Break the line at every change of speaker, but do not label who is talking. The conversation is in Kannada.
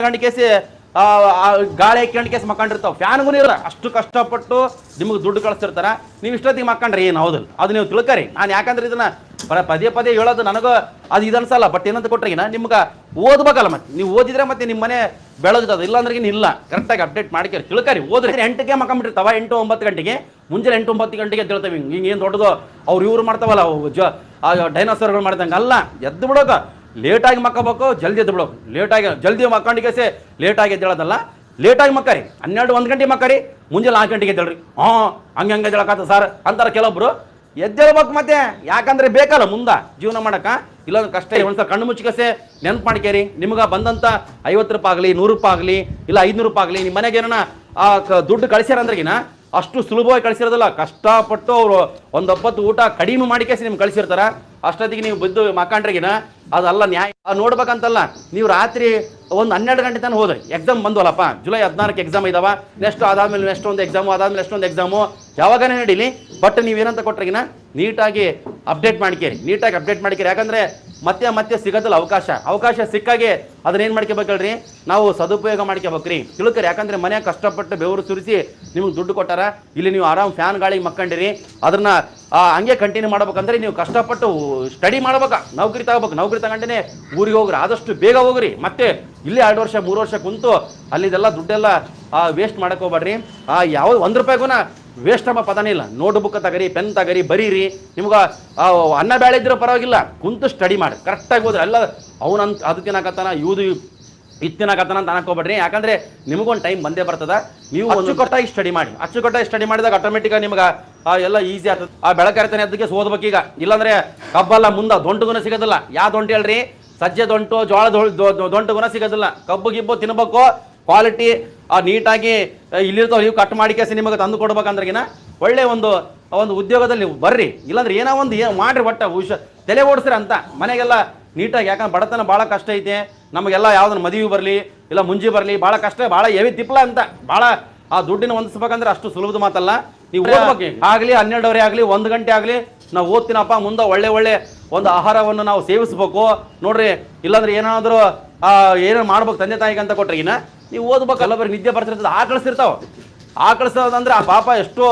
ಹಾಕೊಂಡು ಕೇಸಿ ಗಾಳಿ ಹಾಕೊಂಡು ಕೇಸಿ ಮಕ್ಕಂಡಿರ್ತಾವೆ. ಫ್ಯಾನ್ಗೂ ಇರ ಅಷ್ಟು ಕಷ್ಟಪಟ್ಟು ನಿಮಗೆ ದುಡ್ಡು ಕಳಿಸ್ತಿರ್ತಾರ ನೀವು ಇಷ್ಟೊತ್ತಿಗೆ ಮಕ್ಕಂಡ್ರಿ ಏನು ಹೌದಲ್ಲ ಅದು ನೀವು ತಿಳ್ಕರಿ. ನಾನು ಯಾಕಂದ್ರೆ ಇದನ್ನ ಪದೇ ಪದೇ ಹೇಳೋದು ನನಗೂ ಅದು ಇದು ಅನ್ಸಲ್ಲ ಬಟ್ ಏನಂತ ಕೊಟ್ರಿಗಿನ ನಿಮ್ಗೆ ಓದ್ಬೇಕಲ್ಲ ಮತ್ತೆ. ನೀವು ಓದಿದ್ರೆ ಮತ್ತೆ ನಿಮ್ಮ ಮನೆ ಬೆಳೆದಿದ್ದು ಇಲ್ಲ ಅಂದ್ರೆ ಇಲ್ಲ. ಕರೆಕ್ಟಾಗಿ ಅಪ್ಡೇಟ್ ಮಾಡ್ಕರಿ ತಿಳ್ಕರಿ, ಓದ್ರಿ. ಎಂಟಕ್ಕೆ ಮಕ್ಕಂಬಿಟ್ಟಿರ್ತಾವ. ಎಂಟು ಒಂಬತ್ತು ಗಂಟೆಗೆ. ಮುಂಜಾನೆ ಎಂಟು ಒಂಬತ್ತು ಗಂಟೆಗೆ ತಿಳ್ತೇವೆ ಹಿಂಗೆ ಏನು ದೊಡ್ಡದು. ಅವ್ರು ಇವ್ರು ಮಾಡ್ತಾವಲ್ಲ ಜ ಡೈನೋಸರ್ಗಳು ಮಾಡ್ದಂಗೆ ಅಲ್ಲ ಎದ್ದು ಬಿಡೋಕ. ಲೇಟಾಗಿ ಮಕ್ಕಬೇಕು, ಜಲ್ದಿ ಎದ್ದು ಬಿಡು ಲೇಟಾಗಿ, ಜಲ್ದಿ ಮಕ್ಕಂಡಿಗೆಸೆ ಲೇಟಾಗಿ ಎದ್ದೇಳೋದಲ್ಲ ಲೇಟಾಗಿ ಮಕ್ಕರಿ. ಹನ್ನೆರಡು, ಒಂದು ಗಂಟೆ ಮಕ್ಕರಿ. ಮುಂಜಾನೆ ನಾಲ್ಕು ಗಂಟೆಗೆ ಎದ್ದೇಳ್ರಿ. ಹಾಂ ಹಂಗೆ ಹಂಗೆ ಎದ್ದೇಳಕತ್ತ ಸರ್ ಅಂತಾರೆ ಕೆಲವೊಬ್ರು. ಎದ್ದೇಳ್ಬೇಕು ಮತ್ತೆ. ಯಾಕಂದ್ರೆ ಬೇಕಲ್ಲ ಮುಂದೆ ಜೀವನ ಮಾಡಕ? ಇಲ್ಲೊಂದು ಕಷ್ಟ ಒಂದ್ಸಲ ಕಣ್ಣು ಮುಚ್ಚಿಕಸೆ ನೆನ್ಪು ಮಾಡ್ಕೇರಿ ನಿಮ್ಗೆ ಬಂದಂತ ಐವತ್ತು ರೂಪಾಯಿ ಆಗಲಿ, ನೂರು ರೂಪಾಯಿ ಆಗಲಿ, ಇಲ್ಲ ಐದುನೂರು ರೂಪಾಯಿ ಆಗಲಿ ನಿಮ್ಮ ಮನೆಗೆ ಏನಾರ ಆ ಕಳಿಸ್ಯಾರ ದುಡ್ಡು ಕಳಿಸ್ಯಾರಂದ್ರಗಿನ ಅಷ್ಟು ಸುಲಭವಾಗಿ ಕಳಿಸಿರೋದಲ್ಲ. ಕಷ್ಟಪಟ್ಟು ಅವರು ಒಂದೊಪ್ಪತ್ತು ಊಟ ಕಡಿಮೆ ಮಾಡಿಕೇಸಿ ನಿಮ್ಗೆ ಕಳಿಸಿರ್ತಾರ. ಅಷ್ಟೊತ್ತಿಗೆ ನೀವು ಬಿದ್ದು ಮಕ್ಕಂಡ್ರಿಗಿನ ಅದಲ್ಲ ನ್ಯಾಯ. ನೋಡ್ಬೇಕಂತಲ್ಲ, ನೀವು ರಾತ್ರಿ ಒಂದು ಹನ್ನೆರಡು ಗಂಟೆ ತನಕ ಹೋದ್ರಿ. ಎಕ್ಸಾಮ್ ಬಂದ್ವಲ್ಲಪ್ಪ. ಜುಲೈ ಹದಿನಾರಕ್ಕೆ ಎಕ್ಸಾಮ್ ಇದಾವ. ನೆಕ್ಸ್ಟ್ ಅದಾದ್ಮೇಲೆ ನೆಕ್ಸ್ಟ್ ಒಂದು ಎಕ್ಸಾಮು ಅದಾದ್ಮೇಲೆ ನೆಕ್ಸ್ಟ್ ಒಂದು ಎಕ್ಸಾಮು ಯಾವಾಗನೇ ನಡೀಲಿ. ಬಟ್ ನೀವೇನಂತ ಕೊಟ್ರಿಗಿನ, ನೀಟಾಗಿ ಅಪ್ಡೇಟ್ ಮಾಡ್ಕೇರಿ. ನೀಟಾಗಿ ಅಪ್ಡೇಟ್ ಮಾಡ್ಕೇರಿ. ಯಾಕಂದ್ರೆ ಮತ್ತೆ ಮತ್ತೆ ಸಿಗೋದಿಲ್ಲ ಅವಕಾಶ. ಅವಕಾಶ ಸಿಕ್ಕಾಗೆ ಅದನ್ನ ಏನು ಮಾಡ್ಕೋಬೇಕಲ್ರಿ? ನಾವು ಸದುಪಯೋಗ ಮಾಡ್ಕೋಬೇಕ್ರಿ. ತಿಳ್ಕರಿ, ಯಾಕಂದ್ರೆ ಮನೆ ಕಷ್ಟಪಟ್ಟು ಬೆವರು ಸುರಿಸಿ ನಿಮ್ಗೆ ದುಡ್ಡು ಕೊಟ್ಟಾರ, ಇಲ್ಲಿ ನೀವು ಆರಾಮ್ ಫ್ಯಾನ್ ಗಾಳಿಗೆ ಮಕ್ಕಂಡಿರಿ. ಅದನ್ನ ಹಂಗೆ ಕಂಟಿನ್ಯೂ ಮಾಡ್ಬೇಕಂದ್ರೆ ನೀವು ಕಷ್ಟಪಟ್ಟು ಸ್ಟಡಿ ಮಾಡ್ಬೇಕು. ನೌಕರಿ ತಗೋಬೇಕು ನೌಕರಿ ತಗೊಂಡೇ ಊರಿಗೆ ಹೋಗ್ರಿ. ಆದಷ್ಟು ಬೇಗ ಹೋಗ್ರಿ. ಮತ್ತೆ ಇಲ್ಲಿ ಎರಡು ವರ್ಷ, ಮೂರು ವರ್ಷ ಕುಂತು ಅಲ್ಲಿದೆಲ್ಲ ದುಡ್ಡೆಲ್ಲ ವೇಸ್ಟ್ ಮಾಡೋಕೆ ಹೋಗ್ಬೇಡ್ರಿ ಯಾವ ಒಂದು ರೂಪಾಯಿಗೂನ ಎಂಬ ಪದನೇ ಇಲ್ಲ. ನೋಟ್ ಬುಕ್ ತಗರಿ ಪೆನ್ ತಗರಿ, ಬರೀರಿ. ನಿಮ್ಗೆ ಅನ್ನ ಬೇಳೆ ಇದ್ರೆ ಪರವಾಗಿಲ್ಲ. ಕುಂತು ಸ್ಟಡಿ ಮಾಡಿ. ಕರೆಕ್ಟಾಗಿ ಹೋದ್ರೆ ಎಲ್ಲ ಅವನಂತ, ಅದು ತಿನ್ನಕತ್ತಾನ ಇದು ತಿನ್ನಕತ್ತಾನ ಅಂತ ಅನ್ಕೋಬೇಡ್ರಿ. ಯಾಕಂದ್ರೆ ನಿಮಗೊಂದು ಟೈಮ್ ಬಂದೇ ಬರ್ತದ. ನೀವು ಅಚ್ಚುಕಟ್ಟಾಗಿ ಸ್ಟಡಿ ಮಾಡಿ. ಅಚ್ಚುಕಟ್ಟಾಗಿ ಸ್ಟಡಿ ಮಾಡಿದಾಗ ಆಟೋಮೆಟಿಕ್ ನಿಮ್ಗೆ ಎಲ್ಲ ಈಸಿ ಆಗ್ತದೆ. ಆ, ಬೆಳಕರಿತಾನೆ ಅದಕ್ಕೆ ಓದ್ಬೇಕೀಗ ಇಲ್ಲಾಂದ್ರೆ ಕಬ್ಬಲ್ಲ ಮುಂದೆ ದೊಂಟುಗುನ ಸಿಗೋದಿಲ್ಲ. ಯಾವ ದೊಂಟು ಹೇಳ್ರಿ? ಸಜ್ಜೆ ದೊಂಟು ಜೋಳ ದೊಂಟುಗುನ ಸಿಗೋದಿಲ್ಲ. ಕಬ್ಬು ಗಿಬ್ಬು ತಿನ್ಬೇಕು ಕ್ವಾಲಿಟಿ ಆ ನೀಟಾಗಿ ಇಲ್ಲಿರ್ತಾವ ನೀವು ಕಟ್ ಮಾಡಿ ಕೇಸಿ ನಿಮಗೆ ತಂದು ಕೊಡ್ಬೇಕಂದ್ರಗಿನ ಒಳ್ಳೆ ಒಂದು ಒಂದು ಉದ್ಯೋಗದಲ್ಲಿ ನೀವು ಬರ್ರಿ. ಇಲ್ಲಾಂದ್ರೆ ಏನೋ ಒಂದು ಏನು ಮಾಡ್ರಿ ಬಟ್ಟೆ ಹುಷ ತಲೆ ಓಡಿಸ್ರಿ ಅಂತ. ಮನೆಗೆಲ್ಲ ನೀಟಾಗಿ ಯಾಕಂದ್ರೆ ಬಡತನ ಭಾಳ ಕಷ್ಟ ಐತೆ. ನಮಗೆಲ್ಲ ಯಾವ್ದನ್ನ ಮದುವೆ ಬರಲಿ ಇಲ್ಲ ಮುಂಜಿ ಬರಲಿ ಭಾಳ ಕಷ್ಟ ಭಾಳ ಎವಿ ತಿಪ್ಪಲ ಅಂತ. ಭಾಳ ಆ ದುಡ್ಡಿನ ಹೊಂದಿಸ್ಬೇಕಂದ್ರೆ ಅಷ್ಟು ಸುಲಭದ ಮಾತಲ್ಲ. ನೀವು ಓದ್ಬೇಕು. ಆಗಲಿ ಹನ್ನೆರಡುವರೆ ಆಗಲಿ ಒಂದು ಗಂಟೆ ಆಗಲಿ ನಾವು ಓದ್ತೀನಪ್ಪ ಮುಂದೆ ಒಳ್ಳೆ ಒಳ್ಳೆ ಒಂದು ಆಹಾರವನ್ನು ನಾವು ಸೇವಿಸ್ಬೇಕು. ನೋಡ್ರಿ ಇಲ್ಲಾಂದ್ರೆ ಏನಾದರೂ ಏನೇನು ಮಾಡ್ಬೇಕು ತಂದೆ ತಾಯಿಗೆ ಅಂತ ಕೊಟ್ರಿಗಿನ ನೀವು ಓದ್ಬೇಕಲ್ಲ ಬರೀ ನಿದ್ದೆ ಬರ್ತಿರ್ತದೆ. ಆಕಳಿಸ್ತಿರ್ತಾವ ಆಕಳಿಸೋದಂದ್ರೆ ಆ ಪಾಪ ಎಷ್ಟೋ